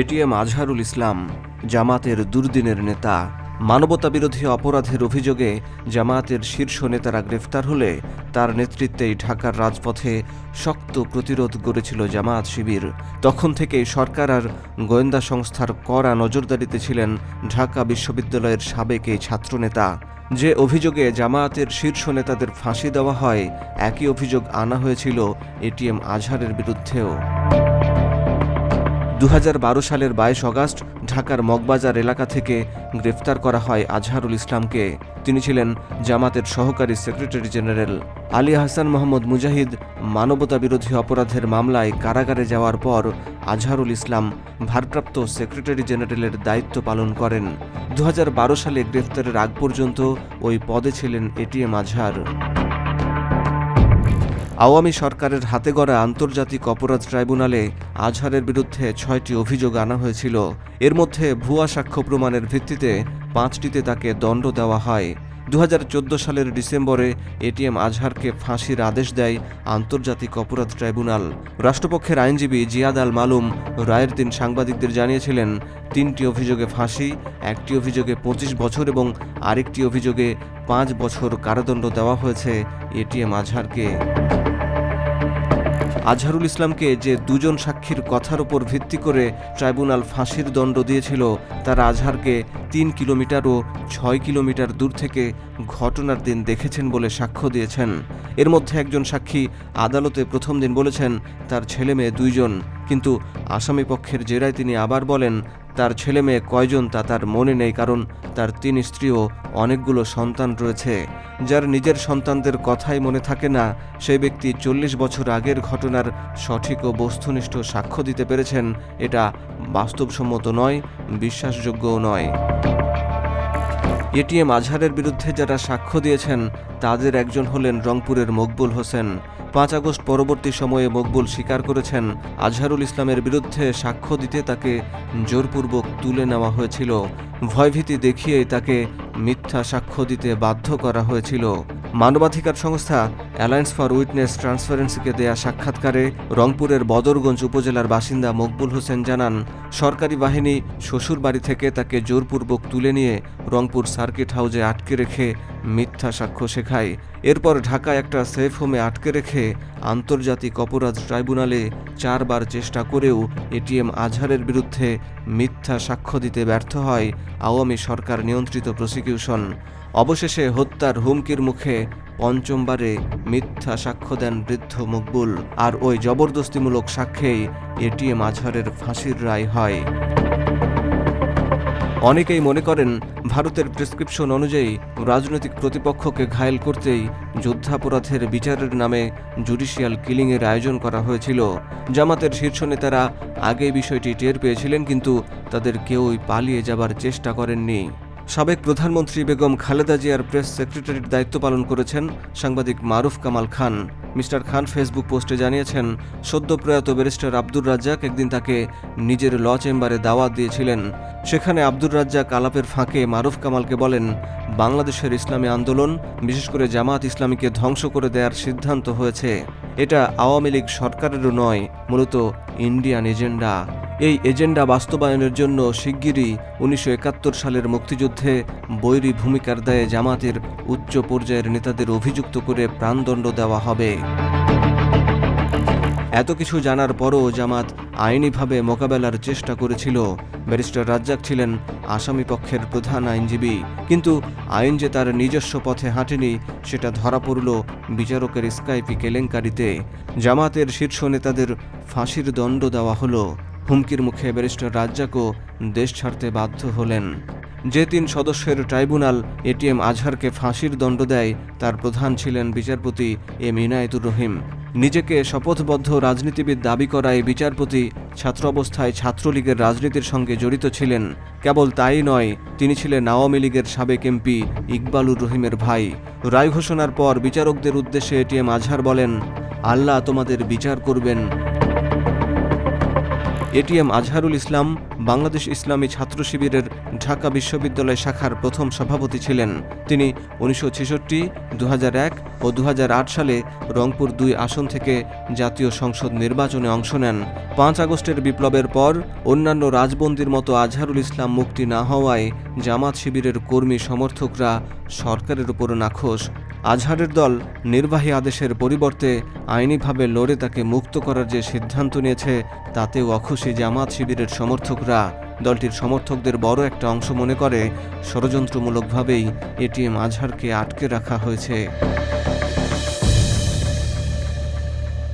ATM Azharul Islam, জামাতের দুর্দিনের নেতা। মানবতা বিরোধী অপরাধের অভিযোগে জামায়াতের শীর্ষ নেতারা গ্রেফতার হলে তার নেতৃত্বেই ঢাকার রাজপথে শক্ত প্রতিরোধ গড়েছিল জামায়াত শিবির। তখন থেকেই সরকার আর গোয়েন্দা সংস্থার কড়া নজরদারিতে ছিলেন ঢাকা বিশ্ববিদ্যালয়ের সাবেক এই ছাত্রনেতা। যে অভিযোগে জামায়াতের শীর্ষ নেতাদের ফাঁসি দেওয়া হয়, একই অভিযোগ আনা হয়েছিল এটিএম আজহারের বিরুদ্ধেও। দু হাজার বারো সালের বাইশ অগাস্ট ঢাকার মগবাজার এলাকা থেকে গ্রেফতার করা হয় আজহারুল ইসলামকে। তিনি ছিলেন জামাতের সহকারী সেক্রেটারি জেনারেল। আলী হাসান মোহাম্মদ মুজাহিদ মানবতা বিরোধী অপরাধের মামলায় কারাগারে যাওয়ার পর আজহারুল ইসলাম ভারপ্রাপ্ত সেক্রেটারি জেনারেলের দায়িত্ব পালন করেন। দু হাজার বারো সালে গ্রেফতারের আগ পর্যন্ত ওই পদে ছিলেন এটিএম আজহার। আওয়ামী সরকারের হাতে গড়া আন্তর্জাতিক অপরাধ ট্রাইব্যুনালে আজহারের বিরুদ্ধে ছয়টি অভিযোগ আনা হয়েছিল। এর মধ্যে ভুয়া সাক্ষ্য প্রমাণের ভিত্তিতে পাঁচটিতে তাকে দণ্ড দেওয়া হয়। দু হাজার চোদ্দ সালের ডিসেম্বরে এটিএম আজহারকে ফাঁসির আদেশ দেয় আন্তর্জাতিক অপরাধ ট্রাইব্যুনাল। রাষ্ট্রপক্ষের আইনজীবী জিয়াদ আল মালুম রায়ের দিন সাংবাদিকদের জানিয়েছিলেন, তিনটি অভিযোগে ফাঁসি, একটি অভিযোগে পঁচিশ বছর এবং আরেকটি অভিযোগে পাঁচ বছর কারাদণ্ড দেওয়া হয়েছে এটিএম আজহারকে। আজহারুল ইসলামকে যে দুজন সাক্ষীর কথার উপর ভিত্তি করে ট্রাইব্যুনাল ফাঁসির দণ্ড দিয়েছিল, তার আজহারকে তিন কিলোমিটার ও ছয় কিলোমিটার দূর থেকে ঘটনার দিন দেখেছেন বলে সাক্ষ্য দিয়েছেন। এর মধ্যে একজন সাক্ষী আদালতে প্রথম দিন বলেছেন, তার ছেলে মেয়ে দুইজন। কিন্তু আসামিপক্ষের জেরায় তিনি আবার বলেন তার ছেলে মেয়ে কয়জন তা তার মনে নেই কারণ তার তিন স্ত্রীও অনেকগুলো সন্তান রয়েছে। যার নিজের সন্তানদের কথাই মনে থাকে না সেই ব্যক্তি চল্লিশ বছর আগের ঘটনার সঠিক ও বস্তুনিষ্ঠ সাক্ষ্য দিতে পেরেছেন। এটা বাস্তবসম্মত নয়, বিশ্বাসযোগ্যও নয়। এটিএম আজহারের বিরুদ্ধে যারা সাক্ষ্য দিয়েছেন, তাদের একজন হলেন রংপুরের মকবুল হোসেন। পাঁচ আগস্ট পরবর্তী সময়ে মকবুল স্বীকার করেছেন, আজহারুল ইসলামের বিরুদ্ধে সাক্ষ্য দিতে তাকে জোরপূর্বক তুলে নেওয়া হয়েছিল। ভয়ভীতি দেখিয়েই তাকে মিথ্যা সাক্ষ্য দিতে বাধ্য করা হয়েছিল। মানবাধিকার সংস্থা অ্যালায়েন্স ফর উইটনেস ট্রান্সপারেন্সিকে দেয়া সাক্ষাৎকারে রংপুরের বদরগঞ্জ উপজেলার বাসিন্দা মকবুল হোসেন জানান, সরকারি বাহিনী শ্বশুরবাড়ি থেকে তাকে জোরপূর্বক তুলে নিয়ে রংপুর সার্কিট হাউজে আটকে রেখে মিথ্যা সাক্ষ্য শেখায়। এরপর ঢাকায় একটা সেফ হোমে আটকে রেখে আন্তর্জাতিক অপরাধ ট্রাইব্যুনালে চারবার চেষ্টা করেও এটিএম আজহারের বিরুদ্ধে মিথ্যা সাক্ষ্য দিতে ব্যর্থ হয় আওয়ামী সরকার নিয়ন্ত্রিত প্রসিকিউশন। অবশেষে হত্যার হুমকির মুখে পঞ্চমবারে মিথ্যা সাক্ষ্য দেন বৃদ্ধ মকবুল। আর ওই জবরদস্তিমূলক সাক্ষ্যেই এটিএম আজহারের ফাঁসির রায় হয়। অনেকেই মনে করেন, ভারতের প্রেসক্রিপশন অনুযায়ী রাজনৈতিক প্রতিপক্ষকে ঘায়েল করতেই যুদ্ধাপরাধের বিচারের নামে জুডিশিয়াল কিলিংয়ের আয়োজন করা হয়েছিল। জামাতের শীর্ষ নেতারা আগে বিষয়টি টের পেয়েছিলেন, কিন্তু তাদের কেউই পালিয়ে যাবার চেষ্টা করেননি। সাবেক প্রধানমন্ত্রী বেগম খালেদা জিয়ার প্রেস সেক্রেটারির দায়িত্ব পালন করেছেন সাংবাদিক মারুফ কামাল খান। মিস্টার খান ফেসবুক পোস্টে জানিয়েছেন, সদ্য প্রয়াত ব্যারিস্টার আব্দুর রাজ্জাক একদিন তাকে নিজের ল চেম্বারে দাওয়াত দিয়েছিলেন। সেখানে আব্দুর রাজ্জাক আলাপের ফাঁকে মারুফ কামালকে বলেন, বাংলাদেশের ইসলামী আন্দোলন, বিশেষ করে জামাত ইসলামীকে ধ্বংস করে দেওয়ার সিদ্ধান্ত হয়েছে। এটা আওয়ামী লীগ সরকারেরও নয়, মূলত ইন্ডিয়ান এজেন্ডা। এই এজেন্ডা বাস্তবায়নের জন্য শিগগিরই উনিশশো একাত্তর সালের মুক্তিযুদ্ধে বৈরী ভূমিকার দায়ে জামাতের উচ্চ পর্যায়ের নেতাদের অভিযুক্ত করে প্রাণদণ্ড দেওয়া হবে। এত কিছু জানার পরও জামাত আইনিভাবে মোকাবেলার চেষ্টা করেছিল। ব্যারিস্টার রাজ্জাক ছিলেন আসামি পক্ষের প্রধান আইনজীবী। কিন্তু আইন যে তার নিজস্ব পথে হাঁটেনি, সেটা ধরা পড়ল বিচারকের স্কাইপি কেলেঙ্কারিতে। জামাতের শীর্ষ নেতাদের ফাঁসির দণ্ড দেওয়া হলো। হুমকির মুখে ব্যারিস্টার রাজ্জাকও দেশ ছাড়তে বাধ্য হলেন। যে তিন সদস্যের ট্রাইব্যুনাল এটিএম আজহারকে ফাঁসির দণ্ড দেয়, তার প্রধান ছিলেন বিচারপতি এম ইনায়েতুর রহিম। নিজেকে শপথবদ্ধ রাজনীতিবিদ দাবি করায় বিচারপতি ছাত্র অবস্থায় ছাত্রলীগের রাজনীতির সঙ্গে জড়িত ছিলেন। কেবল তাই নয়, তিনি ছিলেন আওয়ামী লীগের সাবেক এমপি ইকবালুর রহিমের ভাই। রায় ঘোষণার পর বিচারকদের উদ্দেশ্যে এটিএম আজহার বলেন, আল্লাহ তোমাদের বিচার করবেন এটিএম আজহারুল ইসলাম, বাংলাদেশ ইসলামী ছাত্র শিবিরের ঢাকা বিশ্ববিদ্যালয় শাখার প্রথম সভাপতি ছিলেন। তিনি উনিশশো ছেষট্টি ও দু হাজার আট সালে রংপুর দুই আসন থেকে জাতীয় সংসদ নির্বাচনে অংশ নেন। পাঁচ আগস্টের বিপ্লবের পর অন্যান্য রাজবন্দির মতো আজহারুল ইসলাম মুক্তি না হওয়ায় জামাত শিবিরের কর্মী সমর্থকরা সরকারের উপর নাখোশ। আজহারের দল নির্বাহী আদেশের পরিবর্তে আইনিভাবে লড়ে তাকে মুক্ত করার যে সিদ্ধান্ত নিয়েছে, তাতেও অখুশি জামাত শিবিরের সমর্থকরা। দলটির সমর্থকদের বড় একটা অংশ মনে করে, ষড়যন্ত্রমূলকভাবেই এটিএম আজহারকে আটকে রাখা হয়েছে।